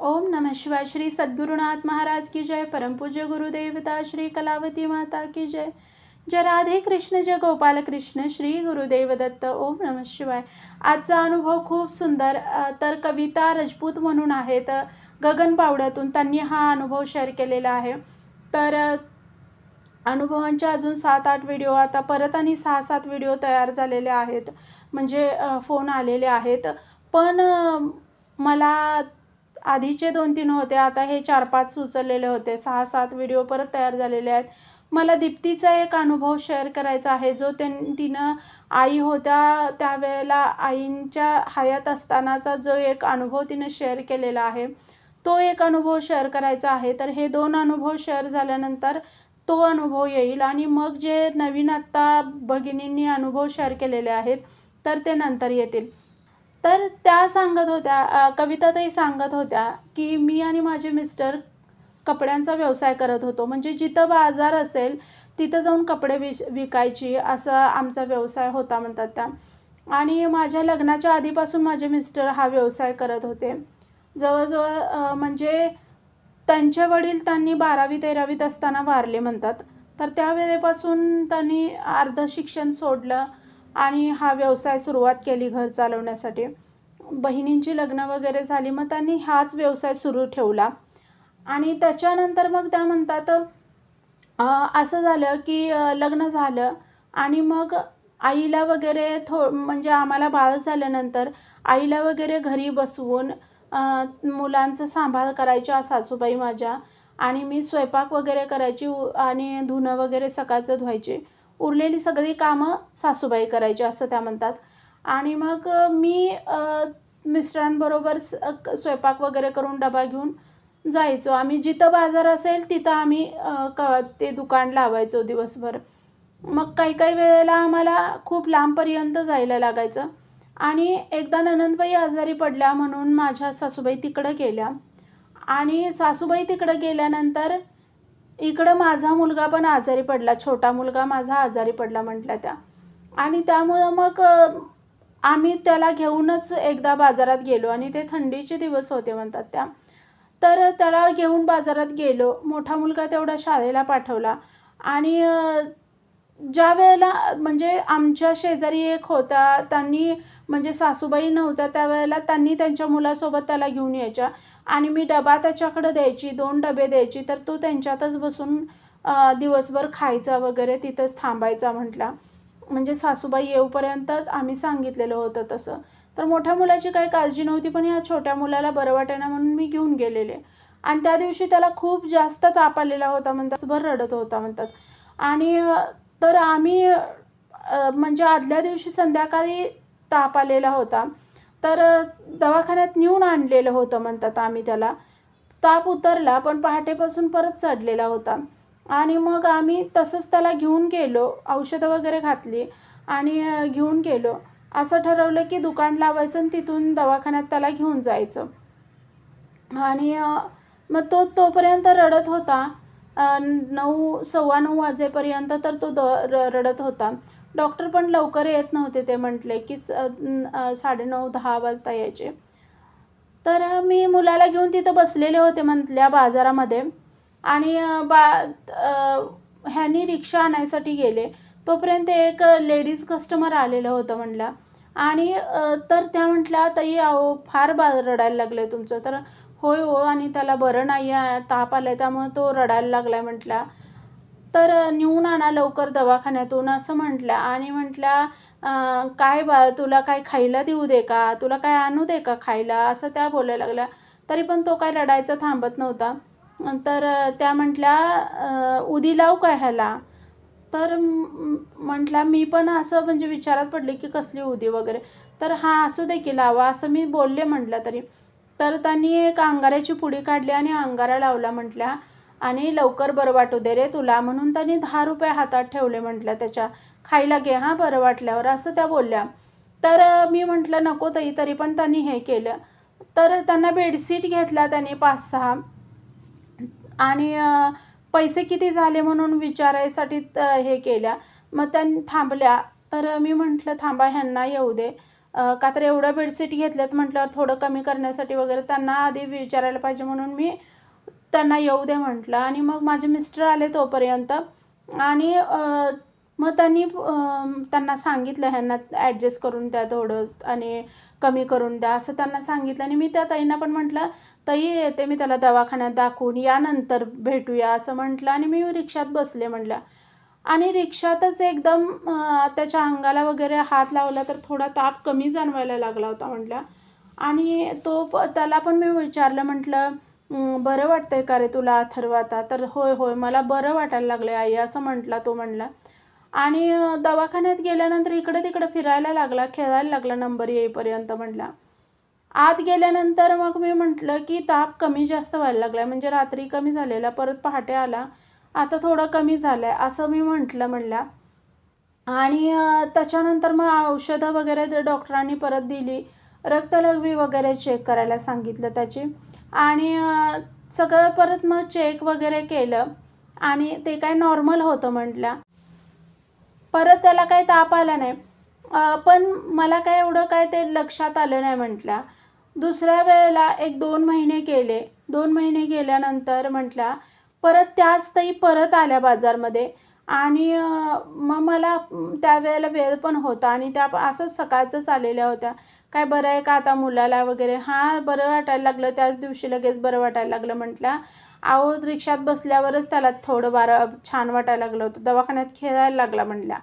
ओम नमः शिवाय श्री सद्गुरुनाथ महाराज की जय परमपूज्य गुरुदेवता श्री कलावती माता की जय। जय राधे कृष्ण जय गोपाल कृष्ण श्री गुरुदेव दत्त ओम नमः शिवाय। आजचा अनुभव खूप सुंदर तर कविता रजपूत म्हणून आहेत. गगन पावड्यातून त्यांनी हा अनुभव शेअर केलेला आहे. तर अनुभवांचे अजून सात आठ व्हिडिओ आता परत आणि सहा सात व्हिडिओ तयार झालेले आहेत. म्हणजे फोन आलेले आहेत. पण मला आधीचे दोन तीन होते आता हे चार पाच सुचवलेले होते. सहा सात व्हिडिओ परत तयार झालेले आहेत. मला दीप्तीचा एक अनुभव शेअर करायचा आहे जो त्यां तिनं आई होत्या त्यावेळेला आईंच्या हयात असतानाचा जो एक अनुभव तिनं शेअर केलेला आहे. तो एक अनुभव शेअर करायचा आहे. तर हे दोन अनुभव शेअर झाल्यानंतर तो अनुभव येईल आणि मग जे नवीन आत्ता भगिनींनी अनुभव शेअर केलेले आहेत तर ते नंतर येतील. तर त्या सांगत होत्या कविताताई सांगत होत्या की मी आणि माझे मिस्टर कपड्यांचा व्यवसाय करत होतो. म्हणजे जिथं बाजार असेल तिथं जाऊन कपडे विश विकायची असा आमचा व्यवसाय होता म्हणतात त्या. आणि माझ्या लग्नाच्या आधीपासून माझे मिस्टर हा व्यवसाय करत होते. जवळजवळ म्हणजे त्यांचे वडील त्यांनी बारावी तेरावीत असताना वारले म्हणतात. तर त्यावेळेपासून त्यांनी अर्ध शिक्षण सोडलं. आणि हा व्यवसाय सुरुवात केली घर चालवण्यासाठी. बहिणींची लग्न वगैरे झाली मग त्यांनी हाच व्यवसाय सुरू ठेवला. आणि त्याच्यानंतर मग त्या म्हणतात असं झालं की लग्न झालं आणि मग आईला वगैरे थो म्हणजे आम्हाला बाळ झाल्यानंतर आईला वगैरे घरी बसवून मुलांचं सांभाळ करायच्या सासूबाई माझ्या. आणि मी स्वयंपाक वगैरे करायची आणि धुणं वगैरे सकाळचं धुवायचे. उरलेली सगळी कामं सासूबाई करायची असं त्या म्हणतात. आणि मग मी मिस्टरांबरोबर स्वयंपाक वगैरे करून डबा घेऊन जायचो. आम्ही जिथं बाजार असेल तिथं आम्ही क ते दुकान लावायचो दिवसभर. मग काही काही वेळेला आम्हाला खूप लांबपर्यंत जायला लागायचं. आणि एकदा ननंदबाई आजारी पडल्या म्हणून माझ्या सासूबाई तिकडं गेल्या. आणि सासूबाई तिकडं गेल्यानंतर इकडं माझा मुलगा पण आजारी पडला छोटा मुलगा माझा आजारी पडला म्हटल्या त्या. आणि त्यामुळं मग आम्ही त्याला घेऊनच एकदा बाजारात गेलो आणि ते थंडीचे दिवस होते म्हणतात त्या. तर त्याला घेऊन बाजारात गेलो. मोठा मुलगा तेवढा शाळेला पाठवला. आणि ज्या वेळेला म्हणजे आमच्या शेजारी एक होता त्यांनी म्हणजे सासूबाई नव्हत्या त्यावेळेला त्यांनी त्यांच्या मुलासोबत त्याला घेऊन यायच्या. आणि मी डबा त्याच्याकडं द्यायची दोन डबे द्यायची तर तो त्यांच्यातच बसून दिवसभर खायचा वगैरे तिथंच थांबायचा म्हटला. म्हणजे सासूबाई येऊपर्यंत आम्ही सांगितलेलं होतं तसं. तर मोठ्या मुलाची काही काळजी नव्हती पण या छोट्या मुलाला बरं वाटेना म्हणून मी घेऊन गेलेले. आणि त्या दिवशी त्याला खूप जास्त ताप आलेला होता म्हणतात भर रडत होता म्हणतात. आणि तर आम्ही म्हणजे आदल्या दिवशी संध्याकाळी ताप आलेला होता. तर दवाखान्यात नेऊन आणलेलं होतं म्हणतात आम्ही त्याला. ताप उतरला पण पहाटेपासून परत चढलेला होता. आणि मग आम्ही तसंच त्याला घेऊन गेलो औषधं वगैरे घातली आणि घेऊन गेलो. असं ठरवलं की दुकान लावायचं आणि तिथून दवाखान्यात त्याला घेऊन जायचं. आणि मग तो तोपर्यंत रडत होता. नऊ सव्वा नऊ वाजेपर्यंत तर तो द र रडत होता. डॉक्टर पण लवकर येत नव्हते ते म्हटले की साडेनऊ दहा वाजता यायचे. तर मी मुलाला घेऊन तिथं बसलेले होते म्हटल्या बाजारामध्ये. आणि बा ह्यांनी रिक्षा आणायसाठी गेले. तोपर्यंत एक लेडीज कस्टमर आलेलं होतं म्हटलं आणि तर त्या म्हटल्या ताई अहो फार बा रडायला लागलं आहे तुमचं. तर होय हो आणि त्याला बरं नाही आहे ताप आला आहे त्यामुळं तो रडायला लागला आहे तर नेऊन आणा लवकर दवाखान्यातून असं म्हटल्या. आणि म्हटल्या काय बा तुला काय खायला देऊ दे का? तुला काय आणू दे का खायला? असं त्या बोलायला लागल्या. तरी पण तो काय रडायचा थांबत नव्हता. तर त्या म्हटल्या उदी लावू काय ह्याला? तर म्हटला मी पण असं म्हणजे विचारात पडले की कसली उदी वगैरे? तर हा असू दे की लावा असं मी बोलले म्हटलं तरी. तर त्यांनी एक अंगाऱ्याची पुडी काढली आणि अंगारा लावला म्हटल्या आणि लवकर बरं वाटू दे रे तुला म्हणून त्यांनी दहा रुपये हातात ठेवले म्हटलं त्याच्या. खायला घे हां बरं वाटल्यावर असं त्या बोलल्या. तर मी म्हटलं नको तरी तरी पण त्यांनी हे केलं. तर त्यांना बेडशीट घेतला त्यांनी पाच सहा. आणि पैसे किती झाले म्हणून विचारायसाठी त- हे केल्या. मग त्यांनी थांबल्या. तर मी म्हटलं थांबा ह्यांना येऊ दे. का तर एवढ्या बेडशीट घेतल्यात म्हटल्यावर थोडं कमी करण्यासाठी वगैरे त्यांना आधी विचारायला पाहिजे म्हणून मी त्यांना येऊ दे म्हटलं. आणि मग माझे मिस्टर आले तोपर्यंत. आणि मग त्यांनी त्यांना सांगितलं ह्यांना ॲडजस्ट करून द्या थोडं आणि कमी करून द्या असं त्यांना सांगितलं. आणि मी त्या ताईंना पण म्हटलं ताई येते मी त्याला दवाखान्यात दाखवून. यानंतर भेटूया असं म्हटलं. आणि मी रिक्षात बसले म्हटलं. आणि रिक्षातच एकदम त्याच्या अंगाला वगैरे हात लावला तर थोडा ताप कमी जाणवायला लागला होता म्हटलं. आणि तो प त्याला पण मी विचारलं म्हटलं बरं बरं वाटतंय का रे तुला अथर्व आता? तर होय होय मला बरं वाटायला लागलं आई असं म्हटला तो म्हणला आणि दवाखान्यात गेल्यानंतर इकडे तिकडे फिरायला लागला खेळायला लागला नंबर येईपर्यंत म्हटला. आत गेल्यानंतर मग मी म्हटलं की ताप कमी जास्त व्हायला लागला म्हणजे रात्री कमी झालेला परत पहाटे आला. आता थोडं कमी झालं आहे असं मी म्हटलं म्हणल्या. आणि त्याच्यानंतर मग औषधं वगैरे डॉक्टरांनी परत दिली. रक्तलघवी वगैरे चेक करायला सांगितलं त्याची. आणि सगळं परत मग चेक वगैरे केलं. आणि ते काय नॉर्मल होतं म्हटल्या. परत त्याला काही ताप आला नाही. पण मला काय एवढं काय ते लक्षात आलं नाही म्हटल्या. दुसऱ्या वेळेला एक दोन महिने केले. दोन महिने गेल्यानंतर म्हटल्या परत त्याच ताई परत आल्या बाजारमध्ये. आणि मग मला त्यावेळेला वेळ पण होता आणि त्या असंच सकाळचंच आलेल्या होत्या. काय बरं आहे का आता मुलाला वगैरे? हां बरं वाटायला लागलं. त्याच दिवशी लगेच बरं वाटायला लागलं म्हटल्या. अहो रिक्षात बसल्यावरच त्याला थोडं बारा छान वाटायला लागलं होतं. दवाखान्यात खेळायला लागला म्हटल्या.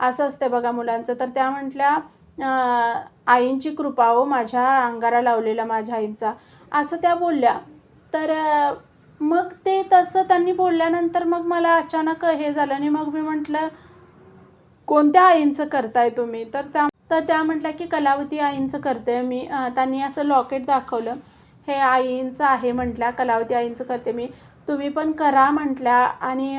असं असते बघा मुलांचं. तर त्या म्हटल्या आईंची कृपा हो माझ्या अंगारा लावलेला माझ्या आईंचा. असं त्या बोलल्या. तर मग ते तसं त्यांनी बोलल्यानंतर मग मला अचानक हे झालं आणि मग मी म्हटलं कोणत्या आईंचं करताय तुम्ही? तर त्या तर त्या म्हटल्या की कलावती आईंचं करते मी. त्यांनी असं लॉकेट दाखवलं. हे आईंचं आहे म्हटल्या. कलावती आईंचं करते मी. तुम्ही पण करा म्हटल्या. आणि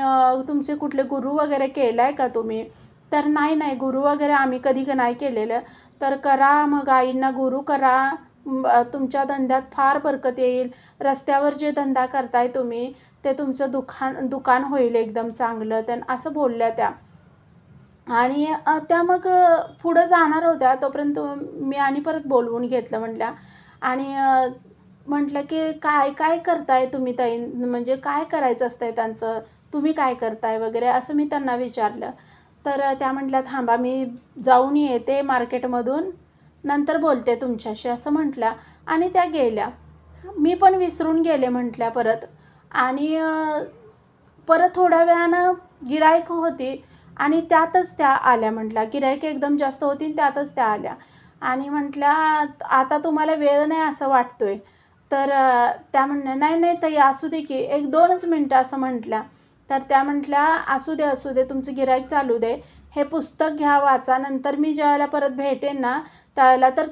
तुमचे कुठले गुरु वगैरे केलं आहे का तुम्ही? तर नाही नाही. गुरु वगैरे आम्ही कधी नाही केलेलं. तर करा मग आईंना गुरु करा. तुमच्या धंद्यात फार बरकत येईल. रस्त्यावर जे धंदा करताय तुम्ही ते तुमचं दुकान दुकान होईल एकदम चांगलं. तर असं बोलल्या त्या. आणि त्या मग पुढं जाणार होत्या. तोपर्यंत मी आणि परत बोलवून घेतलं म्हटल्या आणि म्हटलं की काय काय करताय तुम्ही ताई? म्हणजे काय करायचं असतंय त्यांचं? तुम्ही काय करताय वगैरे? असं मी त्यांना विचारलं. तर त्या म्हटल्या थांबा मी जाऊन येते मार्केटमधून. नंतर बोलते तुमच्याशी असं म्हटल्या आणि त्या गेल्या. मी पण विसरून गेले म्हटल्या परत. आणि परत थोड्या वेळानं गिरायक होती आणि त्यातच त्या आल्या म्हटल्या. गिरायक एकदम जास्त होती त्यातच त्या आल्या. आणि म्हटल्या आता तुम्हाला वेळ नाही असं वाटतो आहे तर त्या म्हणल्या नाही नाही तर असू दे की. एक दोनच मिनटं असं म्हटल्या. तर त्या म्हटल्या असू दे असू दे. तुमचं गिरायक चालू दे. हे पुस्तक घ्या वाचा. नंतर मी ज्यावेळेला परत भेटेन ना त्यावेळेला तर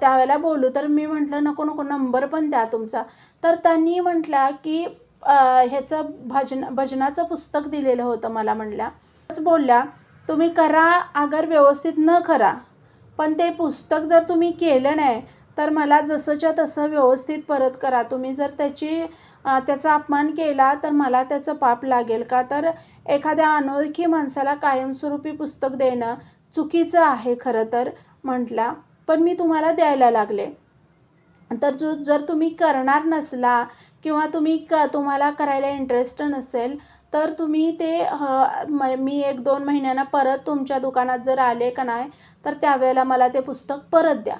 त्यावेळेला बोलू. तर मी म्हटलं नको नको नंबर पण द्या तुमचा. तर त्यांनी म्हटल्या की ह्याचं भजन भजनाचं पुस्तक दिलेलं होतं मला म्हणल्या बोलल्या तुम्ही करा अगर व्यवस्थित न करा. पण ते पुस्तक जर तुम्ही केलं नाही तर मला जसंच्या तसं व्यवस्थित परत करा. तुम्ही जर त्याची त्याचा अपमान केला तर मला त्याचं पाप लागेल का? तर एखाद्या अनोळखी माणसाला कायमस्वरूपी पुस्तक देणं चुकीचं आहे खरं तर म्हटल्या पण मी तुम्हाला द्यायला लागले. तर जो जर तुम्ही करणार नसला किंवा तुम्ही क तुम्हाला करायला इंटरेस्ट नसेल तर तुम्ही ते ह मी एक दोन महिन्यांना परत तुमच्या दुकानात जर आले का नाही तर त्यावेळेला मला ते पुस्तक परत द्या.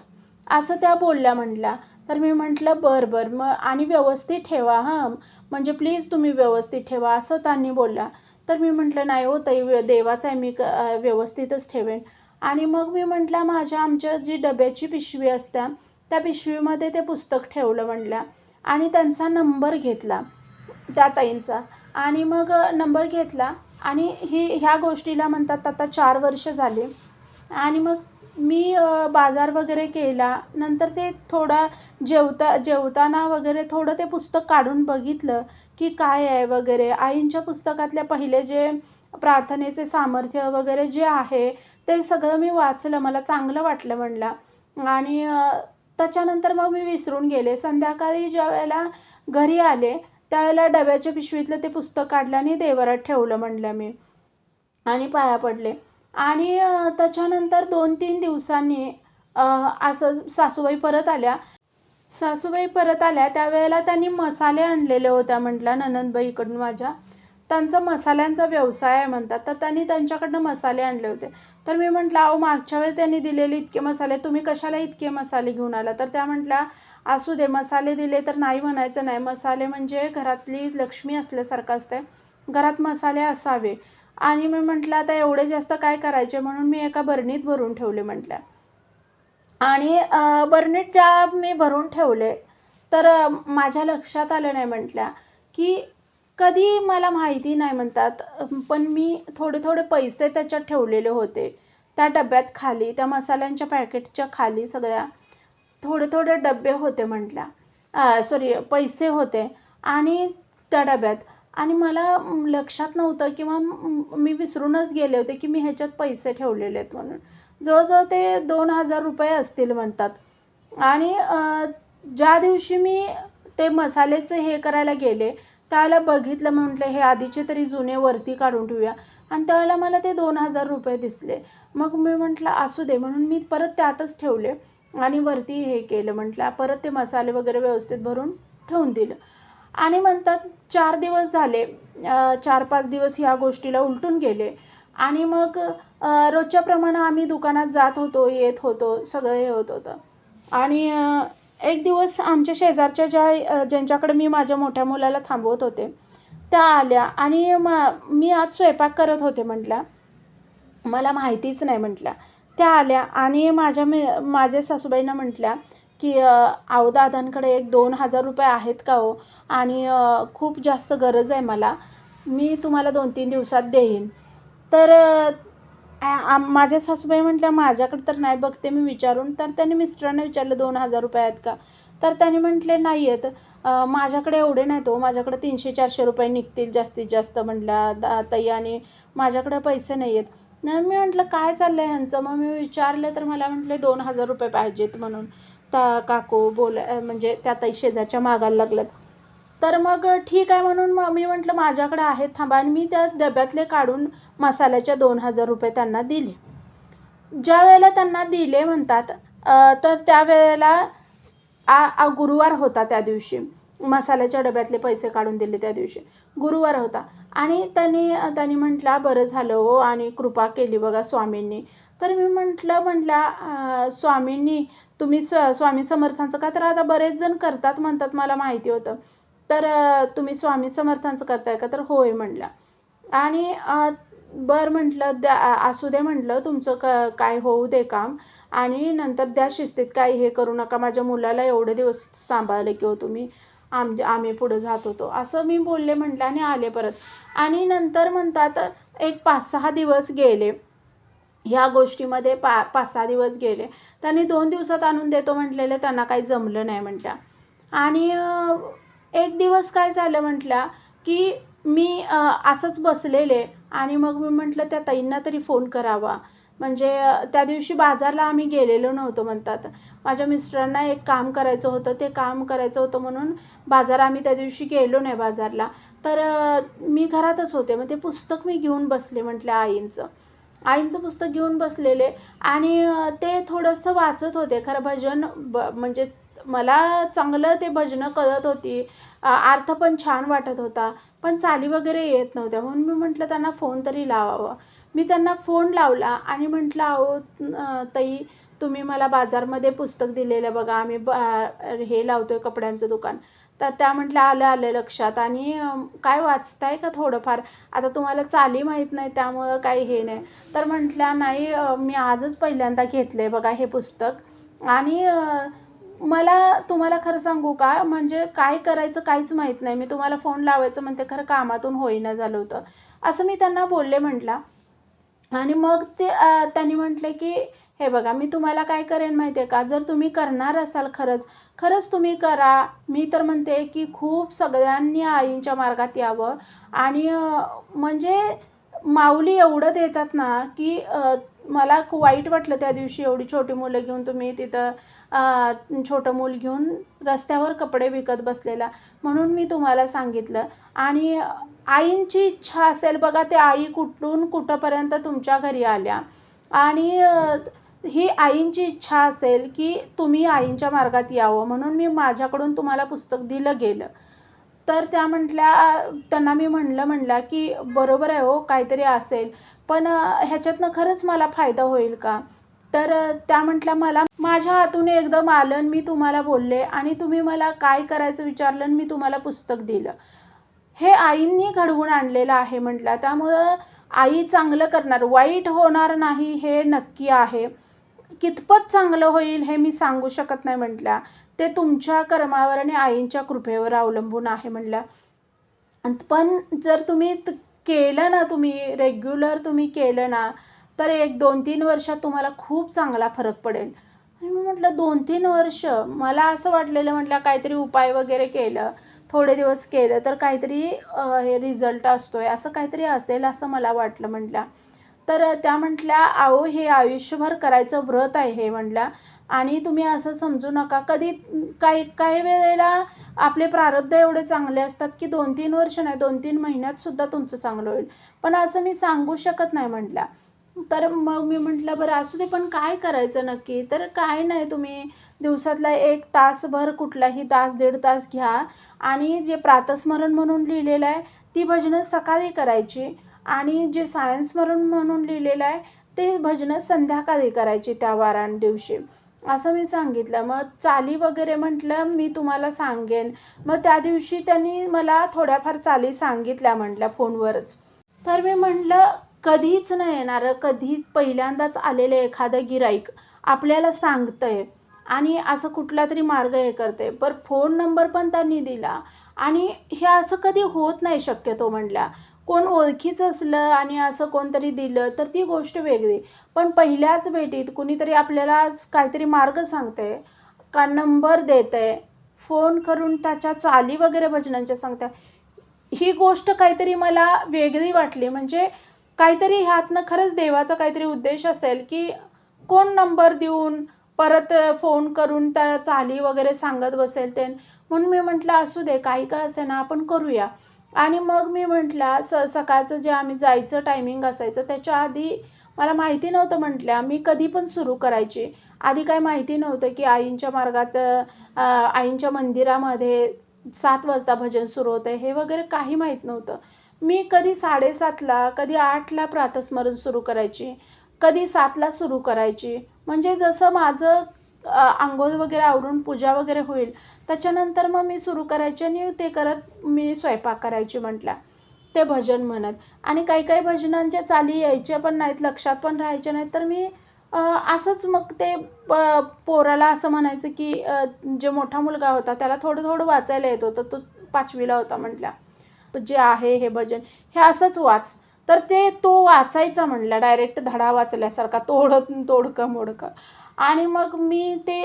असं त्या बोलल्या म्हटल्या. तर मी म्हटलं बरं बरं मग आणि व्यवस्थित ठेवा हां. म्हणजे प्लीज तुम्ही व्यवस्थित ठेवा असं त्यांनी बोलला. तर मी म्हटलं नाही हो ताई देवाचा देवाचं आहे मी क व्यवस्थितच ठेवेन. आणि मग मी म्हटलं माझ्या आमच्या जी डब्याची पिशवी असत्या त्या पिशवीमध्ये ते पुस्तक ठेवलं म्हटलं आणि त्यांचा नंबर घेतला त्या ताईंचा. आणि मग नंबर घेतला आणि ही ह्या गोष्टीला म्हणतात आता चार वर्ष झाली. आणि मग मी बाजार वगैरे केला. नंतर ते थोडा जेवता जेवताना वगैरे थोडं ते पुस्तक काढून बघितलं की काय आहे वगैरे. आईंच्या पुस्तकातल्या पहिले जे प्रार्थनेचे सामर्थ्य वगैरे जे आहे ते सगळं मी वाचलं. मला चांगलं वाटलं म्हणलं. आणि त्याच्यानंतर मग मी विसरून गेले. संध्याकाळी ज्या वेळेला घरी आले त्यावेळेला डब्याच्या पिशवीतलं ते पुस्तक काढलं आणि देवरात ठेवलं म्हणलं मी. आणि पाया पडले. आणि त्याच्यानंतर दोन तीन दिवसांनी असं सासूबाई परत आल्या. सासूबाई परत आल्या त्यावेळेला त्यांनी मसाले आणलेले होत्या म्हटल्या ननंदबाईकडून माझ्या. त्यांचा मसाल्यांचा व्यवसाय आहे म्हणतात तर त्यांनी त्यांच्याकडनं मसाले आणले होते. तर मी म्हटलं अहो मागच्या वेळी त्यांनी दिलेले इतके मसाले तुम्ही कशाला इतके मसाले घेऊन आला? तर त्या म्हटल्या असू दे मसाले दिले तर नाही म्हणायचं नाही. मसाले म्हणजे घरातली लक्ष्मी असल्यासारखं असते घरात मसाले असावे. आणि मी म्हटलं आता एवढे जास्त काय करायचे? म्हणून मी एका बरणीत भरून ठेवले म्हटल्या आणि बरणीत ज्या मी भरून ठेवले तर माझ्या लक्षात आलं नाही म्हटल्या की कधी मला माहिती नाही म्हणतात पण मी थोडे थोडे पैसे त्याच्यात ठेवलेले होते. त्या डब्यात खाली त्या मसाल्यांच्या पॅकेटच्या खाली सगळ्या थोडे थोडे डबे होते म्हटल्या. सॉरी पैसे होते. आणि त्या डब्यात आणि मला लक्षात नव्हतं किंवा मी विसरूनच गेले होते की मी ह्याच्यात पैसे ठेवलेले आहेत म्हणून. जवळजवळ ते दोन हजार रुपये असतील म्हणतात. आणि ज्या दिवशी मी ते मसालेचं हे करायला गेले त्यावेळेला बघितलं म्हटलं हे आधीचे तरी जुने वरती काढून ठेवूया. आणि त्यावेळेला मला ते दोन हजार रुपये दिसले. मग मी म्हटलं असू दे. म्हणून मी परत त्यातच ठेवले आणि वरती हे केलं म्हटलं परत ते मसाले वगैरे व्यवस्थित भरून ठेवून दिलं. आणि म्हणतात चार दिवस झाले चार पाच दिवस ह्या गोष्टीला उलटून गेले. आणि मग रोजच्या रोजच्याप्रमाणे आम्ही दुकानात जात होतो येत होतो सगळं हे होत होतं. आणि एक दिवस आमच्या शेजारच्या ज्या ज्यांच्याकडे मी माझ्या मोठ्या मुलाला थांबवत होते त्या आल्या आणि मा मी आज स्वयंपाक करत होते म्हटल्या. मला माहितीच नाही म्हटल्या. त्या आल्या आणि माझ्या मे माझ्या सासूबाईंना म्हटल्या की अहो दादांकडे एक दोन हजार रुपये आहेत का हो? आणि खूप जास्त गरज आहे मला. मी तुम्हाला दोन तीन दिवसात देईन. तर माझ्या सासूबाई म्हटल्या माझ्याकडे तर नाही बघते मी विचारून. तर त्यांनी मिस्टरांना विचारलं दोन हजार रुपये आहेत का? तर त्यांनी म्हटले नाही आहेत. माझ्याकडे एवढे नाहीत हो. माझ्याकडे तीनशे चारशे रुपये निघतील जास्तीत जास्त म्हटल्या दा ताई आणि माझ्याकडे पैसे नाही आहेत. नाही मी म्हटलं काय चाललं आहे ह्यांचं? मग मी विचारलं तर मला म्हटले दोन हजार रुपये पाहिजेत म्हणून. ता काकू बोल म्हणजे त्या ताई शेजारच्या मागायला लागल्यात. तर मग ठीक आहे म्हणून मग मी म्हटलं माझ्याकडे आहेत थांबा. आणि मी त्या डब्यातले काढून मसाल्याच्या दोन हजार रुपये त्यांना दिले. ज्या वेळेला त्यांना दिले म्हणतात तर त्यावेळेला आ आ गुरुवार होता त्या दिवशी. मसाल्याच्या डब्यातले पैसे काढून दिले त्या दिवशी. गुरुवार होता. आणि त्यांनी त्यांनी म्हटला बरं झालं हो आणि कृपा केली बघा स्वामींनी. तर मी म्हटलं म्हटलं स्वामींनी तुम्ही स स्वामी समर्थांचं का? तर आता बरेच जण करतात म्हणतात मला माहिती होतं. तर तुम्ही स्वामी समर्थांचं करताय का? तर होय म्हटलं. आणि बरं म्हटलं द्या असू दे म्हटलं तुमचं क काय होऊ दे काम. आणि नंतर द्या शिस्तीत काही हे करू नका. माझ्या मुलाला एवढे दिवस सांभाळले की हो तुम्ही. आम आम्ही पुढं जात होतो. असं मी बोलले म्हटलं आणि आले परत. आणि नंतर म्हणतात एक पाच सहा दिवस गेले. ह्या गोष्टीमध्ये पा पाच सहा दिवस गेले. त्यांनी दोन दिवसात आणून देतो म्हटलेलं त्यांना काही जमलं नाही म्हटल्या. आणि एक दिवस काय झालं म्हटल्या की मी असंच बसलेले. आणि मग मी म्हटलं त्या ताईंना तरी फोन करावा. म्हणजे त्या दिवशी बाजारला आम्ही गेलेलो नव्हतो म्हणतात. माझ्या मिस्टरांना एक काम करायचं होतं ते काम करायचं होतं म्हणून बाजार आम्ही त्या दिवशी गेलो नाही बाजारला. तर मी घरातच होते. मग ते पुस्तक मी घेऊन बसले म्हटलं आईंचं. आईंचं पुस्तक घेऊन बसलेले आणि ते थोडंसं वाचत होते. खरं भजन ब म्हणजे मला चांगलं ते भजनं कळत होती. अर्थ पण छान वाटत होता. पण चाली वगैरे येत नव्हत्या. म्हणून मी म्हटलं त्यांना फोन तरी लावावा. मी त्यांना फोन लावला आणि म्हटलं अहो ताई तुम्ही मला बाजारमध्ये पुस्तक दिलेलं बघा आम्ही ब हे लावतो आहे कपड्यांचं दुकान. तर त्या म्हटल्या आलं आलं लक्षात. आणि काय वाचताय का थोडंफार? आता तुम्हाला चाली माहीत नाही त्यामुळं काही हे नाही. तर म्हटल्या नाही मी आजच पहिल्यांदा घेतलं आहे बघा हे पुस्तक. आणि मला तुम्हाला खरं सांगू का? म्हणजे काय करायचं काहीच माहीत नाही. मी तुम्हाला फोन लावायचं म्हणते खरं कामातून होईना झालं होतं. असं मी त्यांना बोलले म्हटलं. आणि मग ते त्यांनी म्हटले की हे बघा मी तुम्हाला काय करेन माहिती आहे का? जर तुम्ही करणार असाल खरंच खरंच तुम्ही करा. मी तर म्हणते की खूप सगळ्यांनी आईंच्या मार्गात यावं. आणि म्हणजे माऊली एवढं देतात ना की मला खूप वाईट वाटलं त्या दिवशी एवढी छोटी मुलं घेऊन तुम्ही तिथं छोटं मूल घेऊन रस्त्यावर कपडे विकत बसलेला. म्हणून मी तुम्हाला सांगितलं. आणि आईंची इच्छा असेल बघा ते आई कुठून कुठंपर्यंत तुमच्या घरी आल्या. आणि ही आईंची इच्छा असेल की तुम्ही आईंच्या मार्गात यावं. म्हणून मी माझ्याकडून तुम्हाला पुस्तक दिलं गेलं. तर त्या म्हटल्या त्यांना मी म्हणलं म्हणलं की बरोबर आहे हो काहीतरी असेल. पण ह्याच्यातनं खरंच मला फायदा होईल का? तर त्या म्हटल्या मला माझ्या हातून एकदम आलं मी तुम्हाला बोलले आणि तुम्ही मला काय करायचं विचारलं मी तुम्हाला पुस्तक दिलं. हे आईंनी घडवून आणलेलं आहे म्हटलं त्यामुळं आई चांगलं करणार. वाईट होणार नाही हे नक्की आहे. कितपत चांगलं होईल हे मी सांगू शकत नाही म्हटल्या. ते तुमच्या कर्मावर आणि आईंच्या कृपेवर अवलंबून आहे म्हटल्या. पण जर तुम्ही त- केलं ना तुम्ही रेग्युलर तुम्ही केलं ना तर एक दोन तीन वर्षात तुम्हाला खूप चांगला फरक पडेल. आणि मी म्हटलं दोन तीन वर्ष? मला असं वाटलेलं म्हटलं काहीतरी उपाय वगैरे केलं थोडे दिवस केलं तर काहीतरी हे रिझल्ट असतो आहे असं काहीतरी असेल असं मला वाटलं म्हटलं. तर त्या म्हटल्या आहो हे आयुष्यभर करायचं व्रत आहे हे म्हटल्या. आणि तुम्ही असं समजू नका. कधी काही काही वेळेला आपले प्रारब्ध एवढे चांगले असतात की दोन तीन वर्ष नाही दोन तीन महिन्यात सुद्धा तुमचं चांगलं होईल. पण असं मी सांगू शकत नाही म्हटलं. तर मग मी म्हटलं बरं असू दे पण काय करायचं नक्की? तर काय नाही तुम्ही दिवसातला एक तासभर कुठलाही तास दीड तास घ्या. आणि जे प्रातस्मरण म्हणून लिहिलेलं आहे ती भजनं सकाळी करायची. आणि जे सायन्समरण म्हणून लिहिलेलं आहे ते भजनं संध्याकाळी करायची त्या वारां दिवशी असं मी सांगितलं. मग चाली वगैरे म्हटलं मी तुम्हाला सांगेन. मग त्या दिवशी त्यांनी मला थोड्याफार चाली सांगितल्या म्हटल्या फोनवरच. तर मी म्हटलं कधीच नाही येणारं कधी पहिल्यांदाच आलेलं एखादं गिराईक आपल्याला सांगतंय आणि असं कुठला तरी मार्ग हे करते पर फोन नंबर पण त्यांनी दिला. आणि हे असं कधी होत नाही शक्यतो म्हटल्या. कोण ओळखीचं असलं आणि असं कोणतरी दिलं तर ती गोष्ट वेगळी. पण पहिल्याच भेटीत कुणीतरी आपल्याला काहीतरी मार्ग सांगते का नंबर देते फोन करून त्याच्या चाली वगैरे भजनांच्या सांगते ही गोष्ट काहीतरी मला वेगळी वाटली. म्हणजे काहीतरी ह्यातनं खरंच देवाचा काहीतरी उद्देश असेल की कोण नंबर देऊन परत फोन करून त्या चाली वगैरे सांगत बसेल ते म्हणून मी म्हटलं असू दे काही का असे ना आपण करूया. आणि मग मी म्हटलं स सकाळचं जे आम्ही जायचं टायमिंग असायचं त्याच्या आधी मला माहिती नव्हतं म्हटल्या मी कधी पण सुरू करायची. आधी काय माहिती नव्हतं की आईंच्या मार्गात आईंच्या मंदिरामध्ये सात वाजता भजन सुरू होतं हे वगैरे काही माहीत नव्हतं. मी कधी साडेसातला कधी आठला प्रातस्मरण सुरू करायची कधी सातला सुरू करायची. म्हणजे जसं माझं आंघोळ वगैरे आवरून पूजा वगैरे होईल. त्याच्यानंतर मग मी सुरू करायचे आणि ते करत मी स्वयंपाक करायची म्हटल्या ते भजन म्हणत. आणि काही काही भजनांच्या चाली यायच्या पण नाहीत लक्षात पण राहायच्या नाहीत. तर मी असंच मग ते प- पोराला असं म्हणायचं की जे मोठा मुलगा होता त्याला थोडं थोडं वाचायला येत होतं. तो पाचवीला होता म्हटल्या जे आहे हे भजन. हे असंच वाच. तर ते तो वाचायचा म्हटला. डायरेक्ट धडा वाचल्यासारखा तोडत तोडकं मोडकं. आणि मग मी ते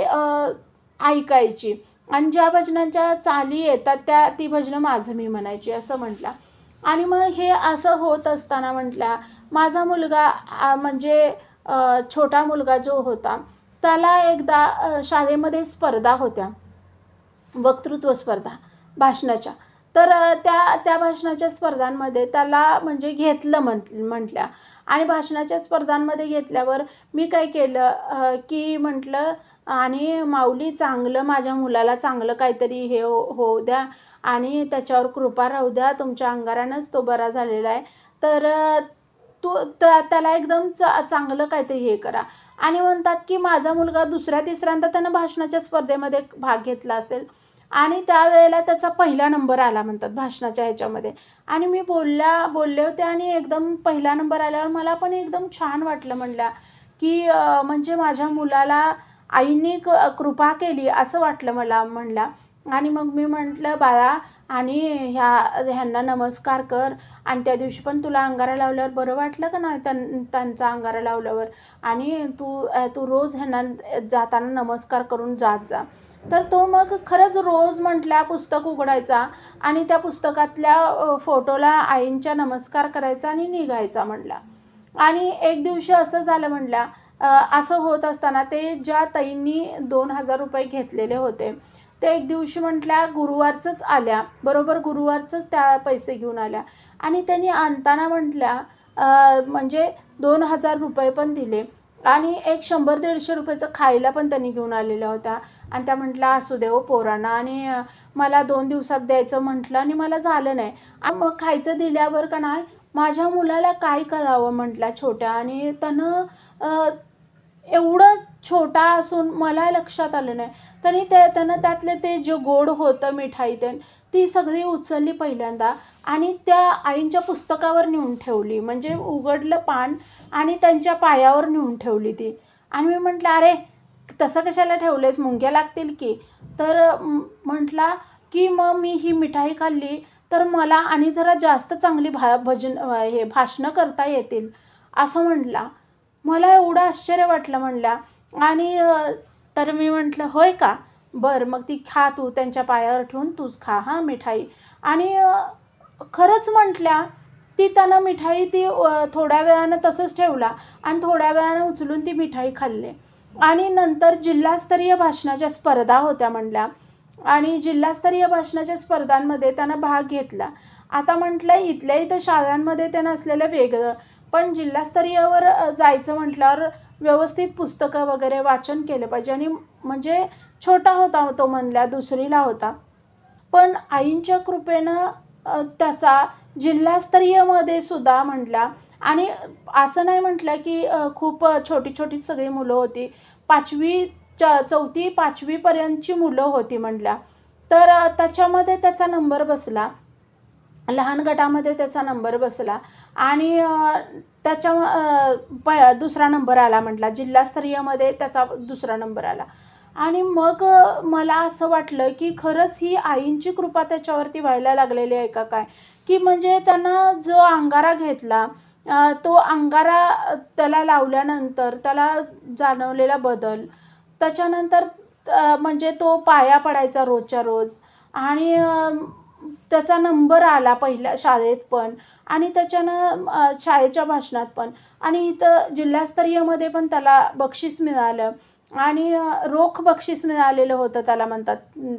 ऐकायची. आणि ज्या भजनांच्या चाली येतात त्या ती भजनं माझं मी म्हणायची असं म्हटलं. आणि मग हे असं होत असताना म्हटल्या माझा मुलगा म्हणजे छोटा मुलगा जो होता त्याला एकदा शाळेमध्ये स्पर्धा होत्या. वक्तृत्व स्पर्धा भाषणाच्या. तर त्या त्या भाषणाच्या स्पर्धांमध्ये त्याला म्हणजे घेतलं म्हट म्हटल्या. आणि भाषणाच्या स्पर्धांमध्ये घेतल्यावर मी काय केलं की म्हटलं आणि माऊली चांगलं माझ्या मुलाला चांगलं काहीतरी हे हो होऊ द्या. आणि त्याच्यावर कृपा राहू द्या. तुमच्या अंगारानंच तो बरा झालेला आहे. तर तू त्या त्याला एकदम चा चांगलं काहीतरी हे करा. आणि म्हणतात की माझा मुलगा दुसऱ्या तिसऱ्यांदा त्यानं भाषणाच्या स्पर्धेमध्ये भाग घेतला असेल. आणि त्यावेळेला त्याचा पहिला नंबर आला म्हणतात भाषणाच्या ह्याच्यामध्ये. आणि मी बोलल्या बोलले होते आणि एकदम पहिला नंबर आल्यावर मला पण एकदम छान वाटलं म्हणल्या की म्हणजे माझ्या मुलाला आईने क कृपा केली असं वाटलं मला म्हणला आणि मग मी म्हटलं बाळा आणि ह्या ह्यांना नमस्कार कर. आणि त्या दिवशी पण तुला अंगारा लावल्यावर बरं वाटलं का नाही त्यां त्यांचा अंगारा लावल्यावर? आणि तू तू रोज ह्यांना जाताना नमस्कार करून जात जा. तर तो मग खरंच रोज म्हटल्या पुस्तक उघडायचा आणि त्या पुस्तकातल्या फोटोला आईंच्या नमस्कार करायचा आणि निघायचा म्हटला. आणि एक दिवशी असं झालं म्हणल्या असं होत असताना ते ज्या ताईंनी दोन हजार रुपये घेतलेले होते ते एक दिवशी म्हटल्या गुरुवारचंच आल्या. बरोबर गुरुवारचंच त्या पैसे घेऊन आल्या. आणि त्यांनी आणताना म्हटल्या म्हणजे दोन हजार रुपये पण दिले. आणि एक शंभर दीडशे रुपयाचं खायला पण त्यांनी घेऊन आलेल्या होत्या. आणि त्या म्हटल्या असू दे हो पोरांना. आणि मला दोन दिवसात द्यायचं म्हटलं आणि मला झालं नाही. आणि मग खायचं दिल्यावर का नाही माझ्या मुलाला काय करावं म्हटलं छोट्या. आणि त्यानं एवढं छोटा असून मला लक्षात आलं नाही. त्यांनी ते त्यानं त्यातले ते जे गोड होतं मिठाई ते ती सगळी उचलली पहिल्यांदा आणि त्या आईंच्या पुस्तकावर नेऊन ठेवली. म्हणजे उघडलं पान आणि त्यांच्या पायावर नेऊन ठेवली ती. आणि मी म्हटलं अरे तसं कशाला ठेवलेस? मुंग्या लागतील की? तर म्हटला की मग मी ही मिठाई खाल्ली तर मला आणि जरा जास्त चांगली भा भजन हे भाषणं करता येतील. असं म्हटला. मला एवढं आश्चर्य वाटलं म्हटलं आणि तर मी म्हटलं होय का? बरं मग ती खा तू त्यांच्या पायावर ठेवून तूच खा हां मिठाई. आणि खरंच म्हटल्या ती त्यानं मिठाई ती थोड्या वेळानं तसंच ठेवला आणि थोड्या वेळानं उचलून ती मिठाई खाल्ली. आणि नंतर जिल्हास्तरीय भाषणाच्या स्पर्धा होत्या म्हणल्या. आणि जिल्हास्तरीय भाषणाच्या स्पर्धांमध्ये त्यानं भाग घेतला. आता म्हटलं इथल्या इथं शाळांमध्ये त्यानं असलेलं वेगळं. पण जिल्हास्तरीयवर जायचं म्हटल्यावर व्यवस्थित पुस्तकं वगैरे वाचन केलं पाहिजे. आणि म्हणजे छोटा होता तो म्हणल्या दुसरीला होता. पण आईंच्या कृपेनं त्याचा जिल्हास्तरीयमध्ये सुद्धा म्हटला आणि असं नाही म्हटलं की खूप छोटी छोटी सगळी मुलं होती. पाचवी च चौथी पाचवीपर्यंतची मुलं होती म्हटल्या तर त्याच्यामध्ये त्याचा नंबर बसला. लहान गटामध्ये त्याचा नंबर बसला. आणि त्याच्या प दुसरा नंबर आला म्हटला जिल्हास्तरीयमध्ये त्याचा दुसरा नंबर आला. आणि मग मला असं वाटलं की खरंच ही आईंची कृपा त्याच्यावरती व्हायला लागलेली आहे का काय? की म्हणजे त्यांना जो अंगारा घेतला तो अंगारा त्याला लावल्यानंतर त्याला जाणवलेला बदल त्याच्यानंतर म्हणजे तो पाया पडायचा रोजच्या रोज आणि त्याचा नंबर आला पहिल्या शाळेत पण आणि त्याच्यानं शाळेच्या भाषणात पण आणि इथं जिल्हास्तरीयमध्ये पण त्याला बक्षीस मिळालं. आणि रोख बक्षीस मिळालेलं होतं त्याला म्हणतात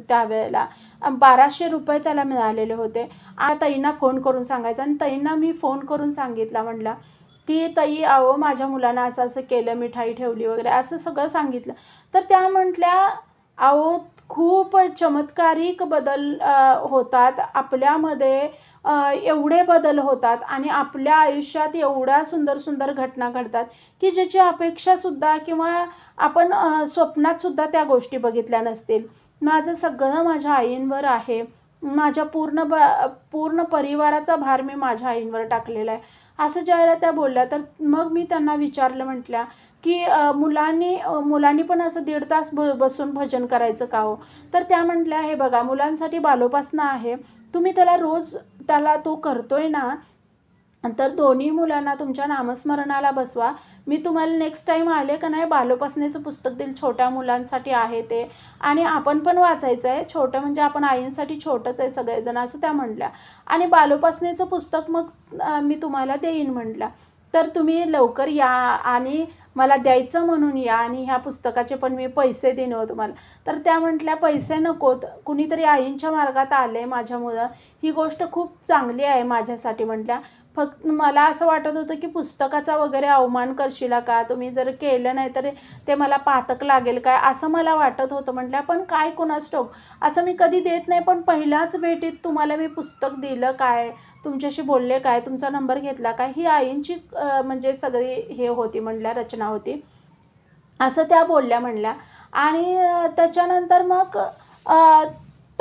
त्यावेळेला. बाराशे रुपये त्याला मिळालेले होते. आ ताईंना फोन करून सांगायचं. आणि ताईंना मी फोन करून सांगितला म्हटलं की ताई अहो माझ्या मुलानं असं असं केलं मिठाई ठेवली वगैरे असं सगळं सांगितलं. तर त्या म्हटल्या अहो खूप चमत्कारिक बदल होतात. आपल्यामध्ये एवढे बदल होतात आणि आपल्या आयुष्यात एवढ्या सुंदर सुंदर घटना घडतात की ज्याची अपेक्षासुद्धा किंवा आपण स्वप्नातसुद्धा त्या गोष्टी बघितल्या नसतील. माझं सगळं माझ्या आईंवर आहे. माझ्या पूर्ण ब पूर्ण परिवाराचा भार मी माझ्या आईंवर टाकलेला आहे. असं ज्यावेळेला त्या बोलल्या तर मग मी त्यांना विचारलं म्हटल्या की मुलांनी मुलांनी पण असं दीड तास ब बसून भजन करायचं का हो? तर त्या म्हटल्या हे बघा मुलांसाठी बालोपासना आहे. तुम्ही त्याला रोज त्याला तो करतोय ना तर दोन्ही मुलांना तुमच्या नामस्मरणाला बसवा. मी तुम्हाला नेक्स्ट टाईम आले का नाही बालोपासनेचं पुस्तक देईल. छोट्या मुलांसाठी आहे ते. आणि आपण पण वाचायचं आहे. छोटं म्हणजे आपण आईंसाठी छोटंच आहे सगळेजण असं त्या म्हटल्या आणि बालोपासनेचं पुस्तक मग मी तुम्हाला देईन म्हटलं तर तुम्ही लवकर या आणि मला द्यायचं म्हणून या आणि ह्या पुस्तकाचे पण मी पैसे देणं हो तुम्हाला. तर त्या म्हटल्या पैसे नकोत कुणीतरी आईंच्या मार्गात आले माझ्यामुळं. ही गोष्ट खूप चांगली आहे माझ्यासाठी म्हटल्या. फक्त मला असं वाटत होतं की पुस्तकाचा वगैरे अवमान करशील का? तुम्ही जर केलं नाही तर ते मला पातक लागेल काय? असं मला वाटत होतं. म्हटल्या पण काय कोणास ठोक असं मी कधी देत नाही पण पहिल्याच भेटीत तुम्हाला मी पुस्तक दिलं काय? तुमच्याशी बोलले काय? तुमचा नंबर घेतला काय? ही आईंची म्हणजे सगळी हे होती म्हणल्या रचना होती. असं त्या बोलल्या म्हणल्या आणि त्याच्यानंतर मग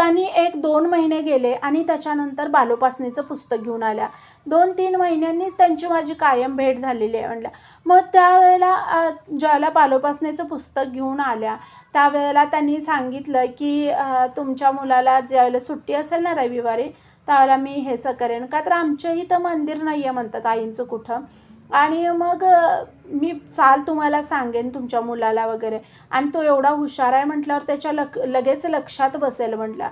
त्यांनी एक दोन महिने गेले आणि त्याच्यानंतर बालोपासनेचं पुस्तक घेऊन आल्या. दोन तीन महिन्यांनीच त्यांची माझी कायम भेट झालेली आहे म्हणल्या. मग त्यावेळेला ज्याला बालोपासनेचं पुस्तक घेऊन आल्या त्यावेळेला त्यांनी सांगितलं की तुमच्या मुलाला ज्यावेळेला सुट्टी असेल ना रविवारी त्यावेळेला मी हेचं करेन. का तर आमच्या इथं मंदिर नाही आहे म्हणतात आईंचं कुठं. आणि मग मी चाल तुम्हाला सांगेन तुमच्या मुलाला वगैरे. आणि तो एवढा हुशार आहे म्हटल्यावर त्याच्या लक लगेच लक्षात बसेल म्हटला.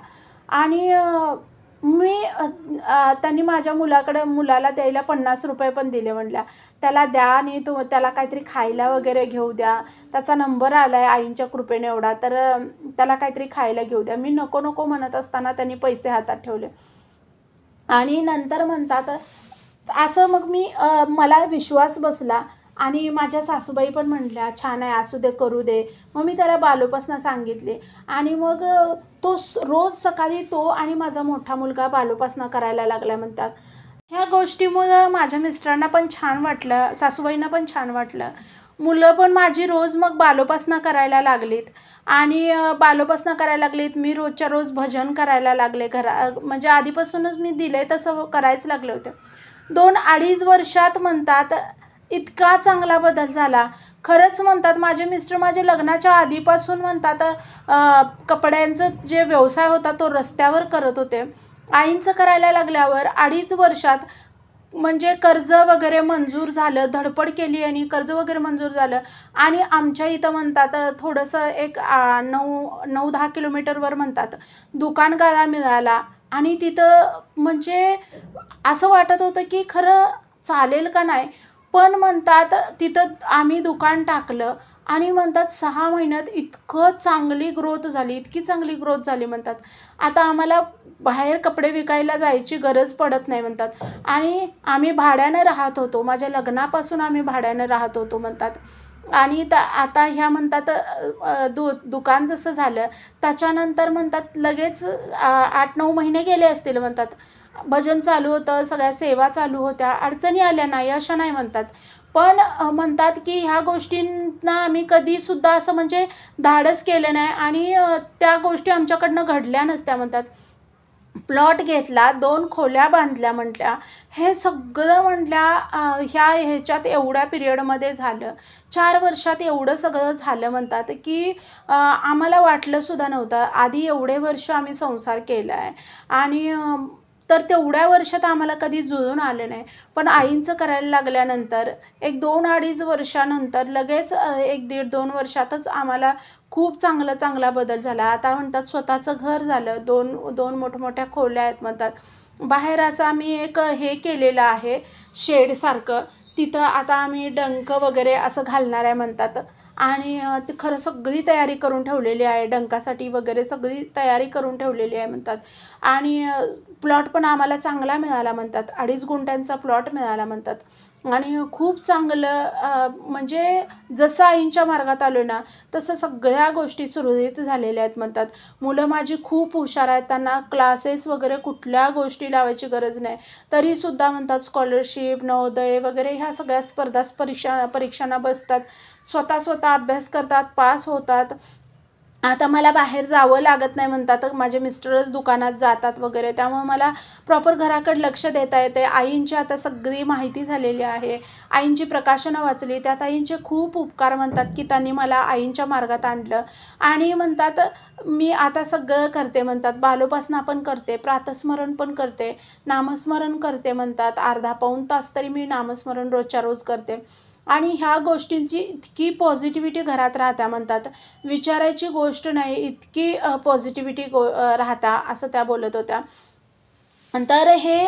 आणि मी त्यांनी माझ्या मुलाकडं मुलाला द्यायला पन्नास रुपये पण दिले म्हटल्या. त्याला द्या आणि तो त्याला काहीतरी खायला वगैरे घेऊ द्या. त्याचा नंबर आला आहे आईंच्या कृपेने एवढा तर त्याला काहीतरी खायला घेऊ द्या. मी नको नको म्हणत असताना त्यांनी पैसे हातात ठेवले. आणि नंतर म्हणतात असं मग मी मला विश्वास बसला आणि माझ्या सासूबाई पण म्हटल्या छान आहे असू दे करू दे. मग मी त्याला बालोपासनं सांगितले आणि मग तो रोज सकाळी तो आणि माझा मोठा मुलगा बालोपासनं करायला लागला म्हणतात. ह्या गोष्टीमुळं माझ्या मिस्टरांना पण छान वाटलं सासूबाईंना पण छान वाटलं. मुलं पण माझी रोज मग बालोपासना करायला लागलीत आणि बालोपासना करायला लागलीत मी रोजच्या रोज भजन करायला लागले घरा म्हणजे आधीपासूनच मी दिले तसं करायच लागले होते. दोन अडीच वर्षात म्हणतात इतका चांगला बदल झाला. खरंच म्हणतात माझे मिस्टर माझे लग्नाच्या आधीपासून म्हणतात कपड्यांचं जे व्यवसाय होता तो रस्त्यावर करत होते. आईंचं करायला लागल्यावर अडीच वर्षात म्हणजे कर्ज वगैरे मंजूर झालं धडपड केली आणि कर्ज वगैरे मंजूर झालं. आणि आमच्या इथं म्हणतात थोडंसं एक नऊ नऊ दहा किलोमीटरवर म्हणतात दुकान गाळा मिळाला. आणि तिथं म्हणजे असं वाटत होतं की खरं चालेल का नाही. पण म्हणतात तिथं आम्ही दुकान टाकलं आणि म्हणतात सहा महिन्यात इतकं चांगली ग्रोथ झाली इतकी चांगली ग्रोथ झाली म्हणतात. आता आम्हाला बाहेर कपडे विकायला जायची गरज पडत नाही म्हणतात. आणि आम्ही भाड्यानं राहत होतो माझ्या लग्नापासून आम्ही भाड्यानं राहत होतो म्हणतात. आणि त आता ह्या म्हणतात दु दुकान जसं झालं त्याच्यानंतर म्हणतात लगेच आठ नऊ महिने गेले असतील म्हणतात. भजन चालू होतं सगळ्या सेवा चालू होत्या अडचणी आल्या नाही अशा नाही म्हणतात. पण म्हणतात की ह्या गोष्टींना आम्ही कधीसुद्धा असं म्हणजे धाडस केलं नाही आणि त्या गोष्टी आमच्याकडनं घडल्या नसत्या म्हणतात. प्लॉट घेतला दोन खोल्या बांधल्या म्हटल्या हे सगळं म्हटल्या ह्या ह्याच्यात एवढ्या पिरियडमध्ये झालं. चार वर्षात एवढं सगळं झालं म्हणतात की आम्हाला वाटलंसुद्धा नव्हतं. आधी एवढे वर्ष आम्ही संसार केला आहे आणि तर तेवढ्या वर्षात आम्हाला कधी जुळून आलं नाही. पण आईंचं करायला लागल्यानंतर एक दोन अडीच वर्षानंतर लगेच एक दीड दोन वर्षातच आम्हाला खूप चांगला चांगला बदल झाला. आता म्हणतात स्वतःचं घर झालं. दोन दोन मोठमोठ्या खोल्या आहेत म्हणतात. बाहेर असं आम्ही एक हे केलेलं आहे शेडसारखं तिथं आता आम्ही डंक वगैरे असं घालणार आहे म्हणतात. आणि ते खरं सगळी तयारी करून ठेवलेली आहे. डंकासाठी वगैरे सगळी तयारी करून ठेवलेली आहे म्हणतात. आणि प्लॉट पण आम्हाला चांगला मिळाला म्हणतात. अडीच गुंठ्यांचा प्लॉट मिळाला म्हणतात. आणि खूप चांगलं म्हणजे जसं आईंच्या मार्गात आलो ना तसं सगळ्या गोष्टी सुरळीत झालेल्या आहेत म्हणतात. मुलं माझी खूप हुशार आहेत त्यांना क्लासेस वगैरे कुठल्या गोष्टी लावायची गरज नाही. तरीसुद्धा म्हणतात स्कॉलरशिप नवोदय वगैरे ह्या सगळ्या स्पर्धा परीक्षा परीक्षांना बसतात. स्वतः स्वतः अभ्यास करतात पास होतात. आता मला बाहेर जावं लागत नाही म्हणतात. माझे मिस्टरच दुकानात जातात वगैरे. त्यामुळे मला प्रॉपर घराकडे लक्ष देता येते आईंची आता सगळी माहिती झालेली आहे. आईंची प्रकाशनं वाचली. त्यात आईंचे खूप उपकार म्हणतात की त्यांनी मला आईंच्या मार्गात आणलं. आणि म्हणतात मी आता सगळं करते म्हणतात. बालोपासना पण करते. प्रातस्मरण पण करते. नामस्मरण करते म्हणतात. अर्धा पाऊण तास तरी मी नामस्मरण रोजच्या रोज करते. आणि ह्या गोष्टींची इतकी पॉझिटिव्हिटी घरात राहत्या म्हणतात. विचारायची गोष्ट नाही इतकी पॉझिटिव्हिटी गो राहता असं त्या बोलत होत्या. तर हे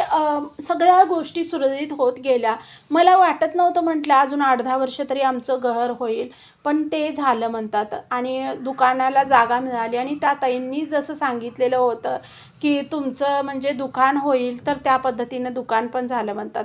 सगळ्या गोष्टी सुरळीत होत गेल्या. मला वाटत नव्हतं म्हटलं अजून आठ दहा वर्ष तरी आमचं घर होईल पण ते झालं म्हणतात. आणि दुकानाला जागा मिळाली आणि त्या ताईंनी जसं सांगितलेलं होतं की तुमचं म्हणजे दुकान होईल तर त्या पद्धतीनं दुकान पण झालं म्हणतात.